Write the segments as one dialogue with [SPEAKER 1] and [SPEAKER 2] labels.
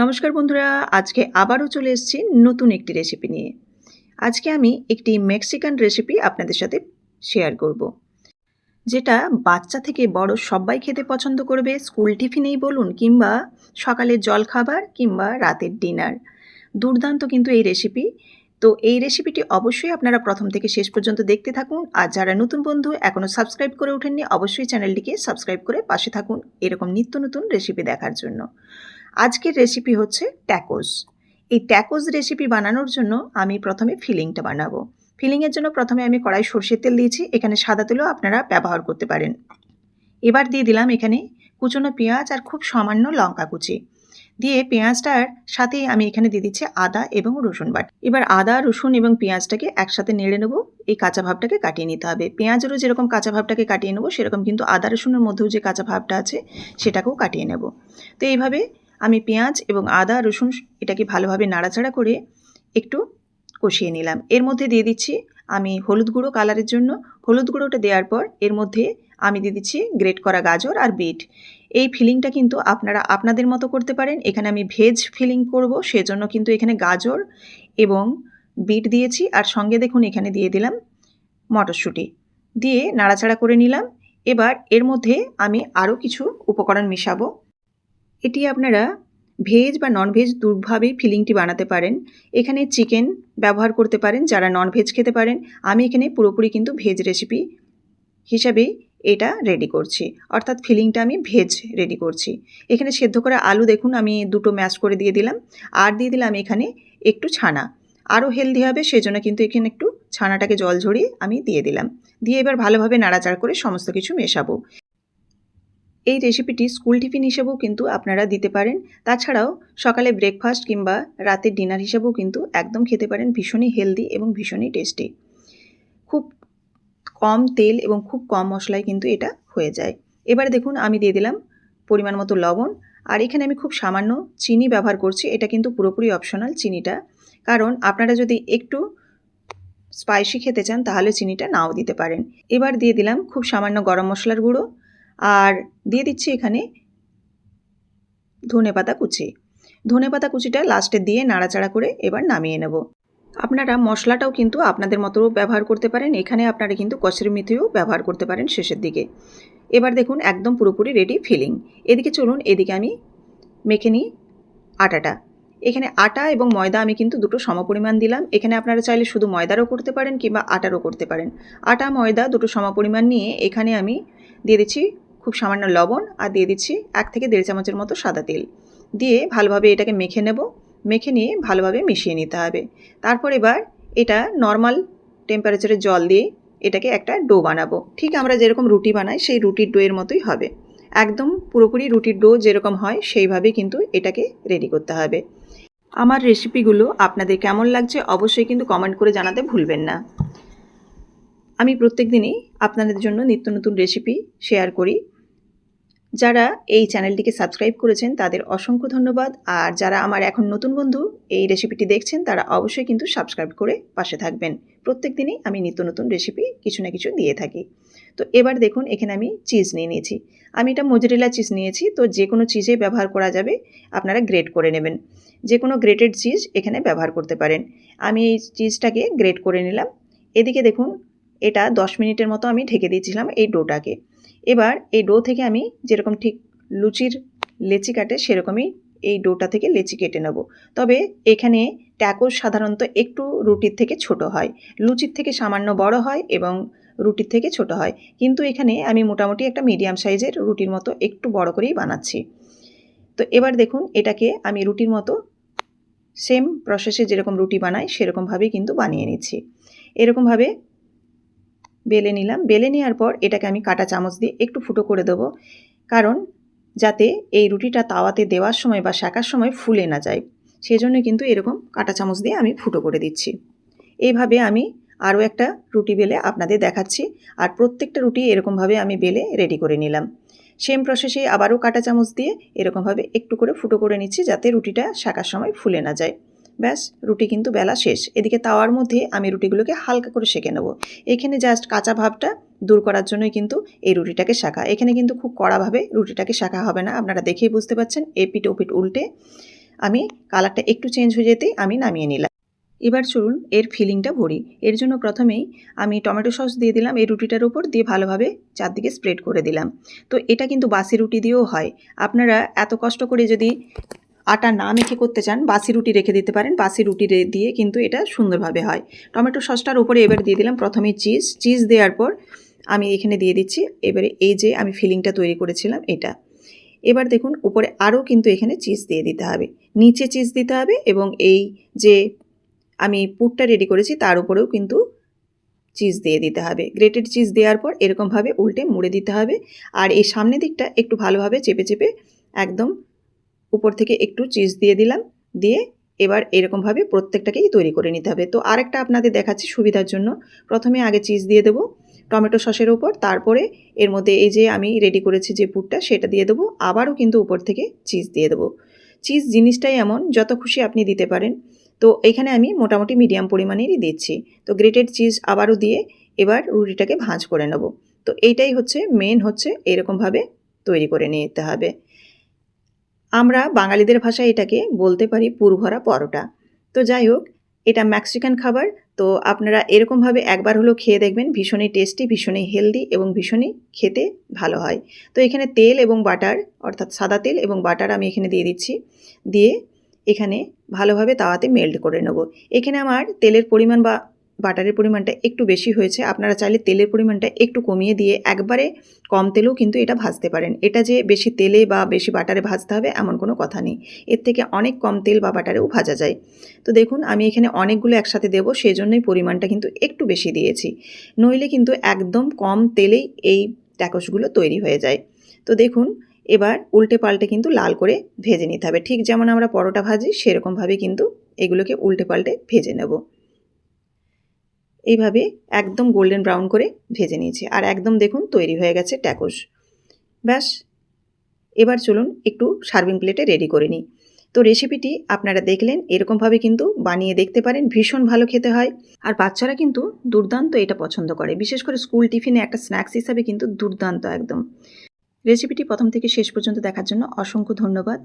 [SPEAKER 1] নমস্কার বন্ধুরা, আজকে আবারও চলে এসেছি নতুন একটি রেসিপি নিয়ে। আজকে আমি একটি মেক্সিকান রেসিপি আপনাদের সাথে শেয়ার করব, যেটা বাচ্চা থেকে বড় সবাই খেতে পছন্দ করবে। স্কুল টিফিনেই বলুন কিংবা সকালের জলখাবার কিংবা রাতের ডিনার দুর্দান্ত কিন্তু এই রেসিপি তো এই রেসিপিটি অবশ্যই আপনারা প্রথম থেকে শেষ পর্যন্ত দেখতে থাকুন। আর যারা নতুন বন্ধু এখনও সাবস্ক্রাইব করে ওঠেননি, অবশ্যই চ্যানেলটিকে সাবস্ক্রাইব করে পাশে থাকুন এরকম নিত্য নতুন রেসিপি দেখার জন্য। আজকের রেসিপি হচ্ছে ট্যাকোস এই ট্যাকোস রেসিপি বানানোর জন্য আমি প্রথমে ফিলিংটা বানাবো। ফিলিংয়ের জন্য প্রথমে আমি কড়াই সর্ষের তেল দিয়েছি, এখানে সাদা তেলও আপনারা ব্যবহার করতে পারেন। এবার দিয়ে দিলাম এখানে কুচনো পেঁয়াজ আর খুব সামান্য লঙ্কা কুচি। দিয়ে পেঁয়াজটার সাথে আমি এখানে দিয়ে দিচ্ছি আদা এবং রসুন বাটি। এবার আদা, রসুন এবং পেঁয়াজটাকে একসাথে নেড়ে নেব। এই কাঁচা ভাবটাকে কাটিয়ে নিতে হবে। পেঁয়াজেরও যেরকম কাঁচা ভাবটাকে কাটিয়ে নেব, সেরকম কিন্তু আদা, রসুনের মধ্যেও যে কাঁচা ভাবটা আছে, সেটাকেও কাটিয়ে নেব। তো এইভাবে আমি পেঁয়াজ এবং আদা, রসুন এটাকে ভালোভাবে নাড়াচাড়া করে একটু কষিয়ে নিলাম। এর মধ্যে দিয়ে দিচ্ছি আমি হলুদ গুঁড়ো কালারের জন্য। হলুদ গুঁড়োটা দেওয়ার পর এর মধ্যে আমি দিয়ে দিচ্ছি গ্রেট করা গাজর আর বিট। এই ফিলিংটা কিন্তু আপনারা আপনাদের মতো করতে পারেন। এখানে আমি ভেজ ফিলিং করব, সেজন্য কিন্তু এখানে গাজর এবং বিট দিয়েছি। আর সঙ্গে দেখুন এখানে দিয়ে দিলাম মটরশুঁটি। দিয়ে নাড়াচাড়া করে নিলাম। এবার এর মধ্যে আমি আরও কিছু উপকরণ মিশাবো। এটি আপনারা ভেজ বা নন ভেজ দুভাবেই ফিলিংটি বানাতে পারেন। এখানে চিকেন ব্যবহার করতে পারেন, যারা নন ভেজ খেতে পারেন। আমি এখানে পুরোপুরি কিন্তু ভেজ রেসিপি হিসাবে এটা রেডি করছি। অর্থাৎ ফিলিংটা আমি ভেজ রেডি করছি। এখানে সেদ্ধ করা আলু দেখুন, আমি দুটো ম্যাশ করে দিয়ে দিলাম। আর দিয়ে দিলাম এখানে একটু ছানা। আরও হেলদি হবে, সেজন্য কিন্তু এখানে একটু ছানাটাকে জল ঝরিয়ে আমি দিয়ে দিলাম। দিয়ে এবার ভালোভাবে নাড়াচাড়া করে সমস্ত কিছু মেশাবো। এই রেসিপিটি স্কুল টিফিন হিসেবেও কিন্তু আপনারা দিতে পারেন। তাছাড়াও সকালে ব্রেকফাস্ট কিংবা রাতের ডিনার হিসেবেও কিন্তু একদম খেতে পারেন ভীষণই হেলদি এবং ভীষণই টেস্টি খুব কম তেল এবং খুব কম মশলায় কিন্তু এটা হয়ে যায়। এবারে দেখুন, আমি দিয়ে দিলাম পরিমাণ মতো লবণ। আর এখানে আমি খুব সামান্য চিনি ব্যবহার করছি, এটা কিন্তু পুরোপুরি অপশনাল চিনিটা। কারণ আপনারা যদি একটু স্পাইসি খেতে চান, তাহলে চিনিটা নাও দিতে পারেন। এবার দিয়ে দিলাম খুব সামান্য গরম মশলার গুঁড়ো। আর দিয়ে দিচ্ছি এখানে ধনে পাতা কুচি। ধনে পাতা কুচিটা লাস্টে দিয়ে নাড়াচাড়া করে এবার নামিয়ে নেব। আপনারা মশলাটাও কিন্তু আপনাদের মতো ব্যবহার করতে পারেন। এখানে আপনারা কিন্তু কচুরি মেথিও ব্যবহার করতে পারেন শেষের দিকে। এবার দেখুন, একদম পুরোপুরি রেডি ফিলিং এদিকে চলুন, এদিকে আমি মেখে নিই আটাটা। এখানে আটা এবং ময়দা আমি কিন্তু দুটো সমপরিমাণ দিলাম। এখানে আপনারা চাইলে শুধু ময়দারও করতে পারেন কিংবা আটারও করতে পারেন। আটা, ময়দা দুটো সমপরিমাণ নিয়ে এখানে আমি দিয়ে দিচ্ছি খুব সামান্য লবণ আর দিয়ে দিচ্ছি এক থেকে দেড় চামচের মতো সাদা তেল। দিয়ে ভালোভাবে এটাকে মেখে নেব। মেখে নিয়ে ভালোভাবে মিশিয়ে নিতে হবে। তারপর এবার এটা নর্মাল টেম্পারেচারে জল দিয়ে এটাকে একটা ডো বানাবো। ঠিক আমরা যেরকম রুটি বানাই, সেই রুটির ডোয়ের মতোই হবে। একদম পুরোপুরি রুটির ডো যেরকম হয়, সেইভাবেই কিন্তু এটাকে রেডি করতে হবে। আমার রেসিপিগুলো আপনাদের কেমন লাগছে অবশ্যই কিন্তু কমেন্ট করে জানাতে ভুলবেন না। আমি প্রত্যেক দিনই আপনাদের জন্য নিত্য নতুন রেসিপি শেয়ার করি। যারা এই চ্যানেলটিকে সাবস্ক্রাইব করেছেন তাদের অসংখ্য ধন্যবাদ। আর যারা আমার এখন নতুন বন্ধু, এই রেসিপিটি দেখছেন, তারা অবশ্যই কিন্তু সাবস্ক্রাইব করে পাশে থাকবেন। প্রত্যেক দিনই আমি নিত্য নতুন রেসিপি কিছু না কিছু দিয়ে থাকি। তো এবার দেখুন, এখানে আমি চিজ নিয়ে নিয়েছি। আমি এটা মজুরিলা চিজ নিয়েছি, তো যে কোনো চিজে ব্যবহার করা যাবে, আপনারা গ্রেট করে নেবেন। যে কোনো গ্রেটেড চিজ এখানে ব্যবহার করতে পারেন। আমি এই চিজটাকে গ্রেট করে নিলাম। এদিকে দেখুন, এটা দশ মিনিটের মতো আমি ঢেকে দিয়েছিলাম এই ডোটাকে। এবার এই ডো থেকে আমি যেরকম ঠিক লুচির লেচি কাটে সেরকমই এই ডোটা থেকে লেচি কেটে নেব। তবে এখানে ট্যাকোস সাধারণত একটু রুটির থেকে ছোট হয়। লুচির থেকে সামান্য বড় হয় এবং রুটির থেকে ছোট হয়। কিন্তু এখানে আমি মোটামুটি একটা মিডিয়াম সাইজের রুটির মতো একটু বড় করেই বানাচ্ছি। তো এবার দেখুন, এটাকে আমি রুটির মতো সেম প্রসেসে যেরকম রুটি বানাই, সেরকমভাবেই কিন্তু বানিয়ে নিচ্ছি। এরকমভাবে বেলে নিলাম। বেলে নেওয়ার পর এটাকে আমি কাটা চামচ দিয়ে একটু ফুটো করে দেবো। কারণ যাতে এই রুটিটা তাওয়াতে দেওয়ার সময় বা শাকার সময় ফুলে না যায়। সেজন্য কিন্তু এরকম কাটা চামচ দিয়ে আমি ফুটো করে দিচ্ছি। এইভাবে আমি আরও একটা রুটি বেলে আপনাদের দেখাচ্ছি। আর প্রত্যেকটা রুটি এরকমভাবে আমি বেলে রেডি করে নিলাম। সেম প্রসেসে আবারও কাটা চামচ দিয়ে এরকমভাবে একটু করে ফুটো করে নিচ্ছি যাতে রুটিটা শাকার সময় ফুলে না যায়। ব্যাস, রুটি কিন্তু বেলা শেষ। এদিকে তাওয়ার মধ্যে আমি রুটিগুলোকে হালকা করে সেঁকে নেব। এখানে জাস্ট কাঁচা ভাবটা দূর করার জন্যই কিন্তু এই রুটিটাকে শাখা। এখানে কিন্তু খুব কড়াভাবে রুটিটাকে শাখা হবে না, আপনারা দেখেই বুঝতে পারছেন, এপিট ওপিট উল্টে আমি কালারটা একটু চেঞ্জ হয়ে যেতেই আমি নামিয়ে নিলাম। এবার চলুন এর ফিলিংটা ভরি। এর জন্য প্রথমেই আমি টমেটো সস দিয়ে দিলাম, এই রুটিটার উপর দিয়ে ভালোভাবে চারদিকে স্প্রেড করে দিলাম। তো এটা কিন্তু বাসি রুটি দিয়েও হয়। আপনারা এত কষ্ট করে যদি আটা না মেখে করতে চান, বাসি রুটি রেখে দিতে পারেন। বাসি রুটি দিয়ে কিন্তু এটা সুন্দরভাবে হয়। টমেটো সসটার উপরে এবার দিয়ে দিলাম প্রথমে চিজ। চিজ দেওয়ার পর আমি এখানে দিয়ে দিচ্ছি। এবারে এই যে আমি ফিলিংটা তৈরি করেছিলাম এটা। এবার দেখুন, উপরে আরও কিন্তু এখানে চিজ দিয়ে দিতে হবে। নিচে চিজ দিতে হবে এবং এই যে আমি পুরটা রেডি করেছি, তার উপরেও কিন্তু চিজ দিয়ে দিতে হবে। গ্রেটেড চিজ দেওয়ার পর এরকমভাবে উল্টে মুড়ে দিতে হবে। আর এই সামনের দিকটা একটু ভালোভাবে চেপে চেপে একদম উপর থেকে একটু চিজ দিয়ে দিলাম, দিয়ে এবার এরকমভাবে প্রত্যেকটাকেই তৈরি করে নিতে হবে। তো আরেকটা আপনাদের দেখাচ্ছি সুবিধার জন্য। প্রথমে আগে চিজ দিয়ে দেবো টমেটো সসের ওপর তারপরে এর মধ্যে এই যে আমি রেডি করেছি যে পুরটা, সেটা দিয়ে দেবো। আবারও কিন্তু উপর থেকে চিজ দিয়ে দেবো। চিজ জিনিসটাই এমন, যত খুশি আপনি দিতে পারেন। তো এখানে আমি মোটামুটি মিডিয়াম পরিমাণেরই দিচ্ছি। তো গ্রেটেড চিজ আবারও দিয়ে এবার রুটিটাকে ভাঁজ করে নেব। তো এইটাই হচ্ছে মেন হচ্ছে এরকমভাবে তৈরি করে নিতে হবে। আমরা বাঙালিদের ভাষায় এটাকে বলতে পারি পুরভরা পরোটা। তো যাই হোক, এটা মেক্সিকান খাবার, তো আপনারা এরকমভাবে একবার হলেও খেয়ে দেখবেন, ভীষণই টেস্টি ভীষণই হেলদি এবং ভীষণই খেতে ভালো হয়। তো এখানে তেল এবং বাটার, অর্থাৎ সাদা তেল এবং বাটার আমি এখানে দিয়ে দিচ্ছি। দিয়ে এখানে ভালোভাবে তাওয়াতে মেল্ট করে নেব। এখানে আমার তেলের পরিমাণ বা বাটারের পরিমাণটা একটু বেশি হয়েছে, আপনারা চাইলে তেলের পরিমাণটা একটু কমিয়ে দিয়ে একবারে কম তেলেও কিন্তু এটা ভাজতে পারেন। এটা যে বেশি তেলে বা বেশি বাটারে ভাজতে হবে এমন কোনো কথা নেই। এর থেকে অনেক কম তেল বা বাটারেও ভাজা যায়। তো দেখুন, আমি এখানে অনেকগুলো একসাথে দেবো সেই জন্যই পরিমাণটা কিন্তু একটু বেশি দিয়েছি। নইলে কিন্তু একদম কম তেলেই এই ট্যাকসগুলো তৈরি হয়ে যায়। তো দেখুন, এবার উল্টে পাল্টে কিন্তু লাল করে ভেজে নিতে হবে। ঠিক যেমন আমরা পরোটা ভাজি সেরকমভাবে কিন্তু এগুলোকে উল্টে পাল্টে ভেজে নেব। এইভাবে একদম গোল্ডেন ব্রাউন করে ভেজে নিয়েছি। আর একদম দেখুন তৈরি হয়ে গেছে ট্যাকোস। ব্যাস, এবার চলুন একটু সার্ভিং প্লেটে রেডি করে নিই। তো রেসিপিটি আপনারা দেখলেন, এরকমভাবে কিন্তু বানিয়ে দেখতে পারেন, ভীষণ ভালো খেতে হয়। আর বাচ্চারা কিন্তু দুর্দান্ত এটা পছন্দ করে। বিশেষ করে স্কুল টিফিনে একটা স্ন্যাক্স হিসাবে কিন্তু দুর্দান্ত একদম। রেসিপিটি প্রথম থেকে শেষ পর্যন্ত দেখার জন্য অসংখ্য ধন্যবাদ।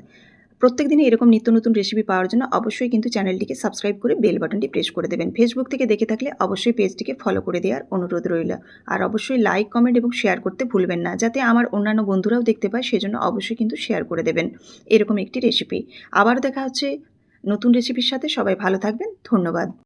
[SPEAKER 1] প্রত্যেক দিনে এরকম নিত্য নতুন রেসিপি পাওয়ার জন্য অবশ্যই কিন্তু চ্যানেলটিকে সাবস্ক্রাইব করে বেল বাটনটি প্রেস করে দেবেন। ফেসবুক থেকে দেখে থাকলে অবশ্যই পেজটিকে ফলো করে দেওয়ার অনুরোধ রইল। আর অবশ্যই লাইক কমেন্ট এবং শেয়ার করতে ভুলবেন না, যাতে আমার অন্যান্য বন্ধুরাও দেখতে পায়, সেজন্য অবশ্যই কিন্তু শেয়ার করে দেবেন। এরকম একটি রেসিপি আবার দেখা হচ্ছে নতুন রেসিপির সাথে। সবাই ভালো থাকবেন। ধন্যবাদ।